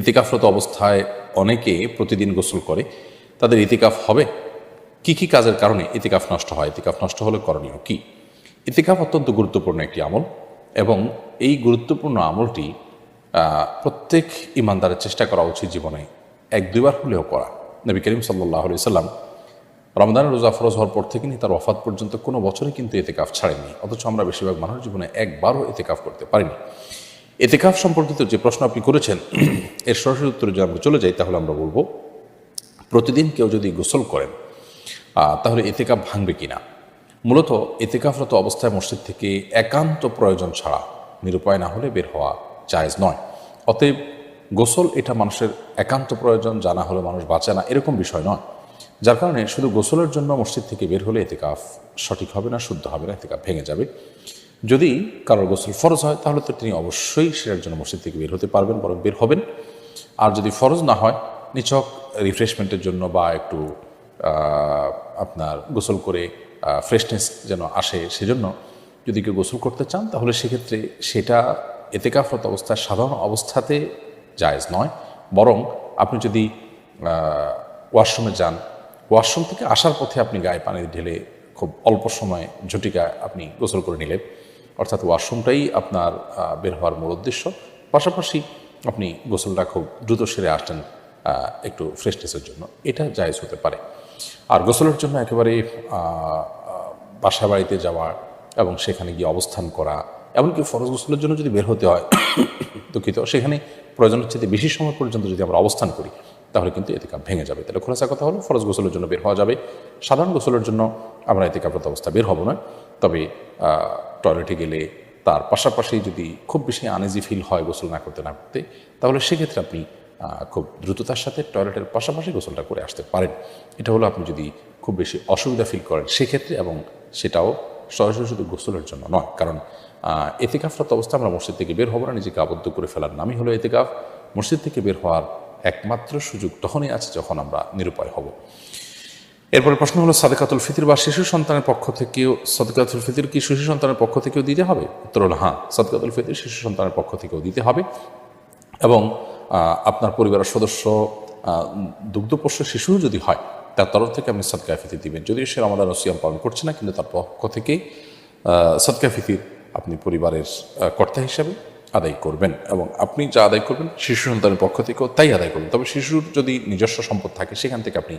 ইতিকাফরত অবস্থায় অনেকে প্রতিদিন গোসল করে, তাদের ইতিকাফ হবে? কি কি কাজের কারণে ইতিকাফ নষ্ট হয়? ইতিকাফ নষ্ট হলে করণীয় কি? ইতিকাফ অত্যন্ত গুরুত্বপূর্ণ একটি আমল এবং এই গুরুত্বপূর্ণ আমলটি প্রত্যেক ইমানদারের চেষ্টা করা উচিত জীবনে। এক, দুইবার হলেও করা। নবী করিম সাল্লাহ সাল্লাম রমদানের রোজা ফরজ হওয়ার পর থেকে নিয়ে তার ওফাত পর্যন্ত কোনো বছরই কিন্তু এতেকাফ ছাড়েনি অথচ আমরা বেশিরভাগ মানুষ জীবনে একবারও এতেকাফ করতে পারিনি। এতেকাফ সম্পর্কিত যে প্রশ্ন আপনি করেছেন, এর সরাসরি উত্তরে যদি আমরা চলে যাই, তাহলে আমরা বলব, প্রতিদিন কেউ যদি গোসল করেন তাহলে এতেকাফ ভাঙবে কিনা? মূলত এতেকাফরত অবস্থায় মসজিদ থেকে একান্ত প্রয়োজন ছাড়া নিরুপায় না হলে বের হওয়া জায়েজ নয়। অতএব গোসল এটা মানুষের একান্ত প্রয়োজন জানা হলে মানুষ বাঁচে না, এরকম বিষয় নয়। যার কারণে শুধু গোসলের জন্য মসজিদ থেকে বের হলে এতেকাফ সঠিক হবে না, শুদ্ধ হবে না, এতেকাফ ভেঙে যাবে। যদি কারোর গোসল ফরজ হয়, তাহলে তো তিনি অবশ্যই সেটার জন্য মসজিদ থেকে বের হতে পারবেন, বরং বের হবেন। আর যদি ফরজ না হয়, নিছক রিফ্রেশমেন্টের জন্য বা একটু আপনার গোসল করে ফ্রেশনেস যেন আসে সেজন্য যদি কেউ গোসল করতে চান, তাহলে সেক্ষেত্রে সেটা এতেকাফরত অবস্থায় সাধারণ অবস্থাতে জায়জ নয়। বরং আপনি যদি ওয়াশরুমে যান ওয়াশরুম থেকে আসার পথে আপনি গায়ে পানি ঢেলে খুব অল্প সময়ে ঝটিকা আপনি গোসল করে নিলেন। অর্থাৎ ওয়াশরুমটাই আপনার বের হওয়ার মূল উদ্দেশ্য। পাশাপাশি আপনি গোসলটা খুব দ্রুত সেরে আসছেন একটু ফ্রেশনেসের জন্য। এটা জায়েজ হতে পারে। আর গোসলের জন্য একেবারে বাসা বাড়িতে যাওয়া এবং সেখানে গিয়ে অবস্থান করা, এমনকি ফরজ গোসলের জন্য যদি বের হতে হয়, দুঃখিত, সেখানে প্রয়োজনের চেয়ে বেশি সময় পর্যন্ত যদি আমরা অবস্থান করি, তাহলে কিন্তু এতেকাপ ভেঙে যাবে। তাহলে খোলাসা কথা হলো, ফরজ গোসলের জন্য বের হওয়া যাবে। সাধারণ গোসলের জন্য আমরা এতেকাপরত অবস্থা বের হব না। তবে টয়লেটে গেলে তার পাশাপাশি যদি খুব বেশি আনইজি ফিল হয় গোসল না করতে না করতে, তাহলে সেক্ষেত্রে আপনি খুব দ্রুততার সাথে টয়লেটের পাশাপাশি গোসলটা করে আসতে পারেন। এটা হলো আপনি যদি খুব বেশি অসুবিধা ফিল করেন সেক্ষেত্রে এবং সেটাও সরাসরি শুধু গোসলের জন্য নয়। কারণ এতেকাফরত অবস্থা আমরা মসজিদ থেকে বের হব না, নিজেকে আবদ্ধ করে ফেলার নামই হলো এতেকাফ। মসজিদ থেকে বের হওয়ার একমাত্র সুযোগ তখনই আছে যখন আমরা নিরুপায় হব। এরপরে প্রশ্ন হলো, সাদেকাতুল ফিতির বা শিশু সন্তানের পক্ষ থেকেও, সদকাতুল ফিতির কি শিশু সন্তানের পক্ষ থেকেও দিতে হবে? উত্তর হলো হ্যাঁ সদকাতুল ফিতির শিশু সন্তানের পক্ষ থেকেও দিতে হবে। এবং আপনার পরিবারের সদস্য দুগ্ধপোষ্য শিশু যদি হয়, তার তরফ থেকে আপনি সদকায় ফিতির দিবেন। যদিও সে রমাদান সিয়াম পালন করছে না, কিন্তু তার পক্ষ থেকে সদকায় ফিতির আপনি পরিবারের কর্তা হিসাবে আদায় করবেন। এবং আপনি যা আদায় করবেন, শিশু সন্তানের পক্ষ থেকেও তাই আদায় করবেন। তবে শিশুর যদি নিজস্ব সম্পদ থাকে, সেখান থেকে আপনি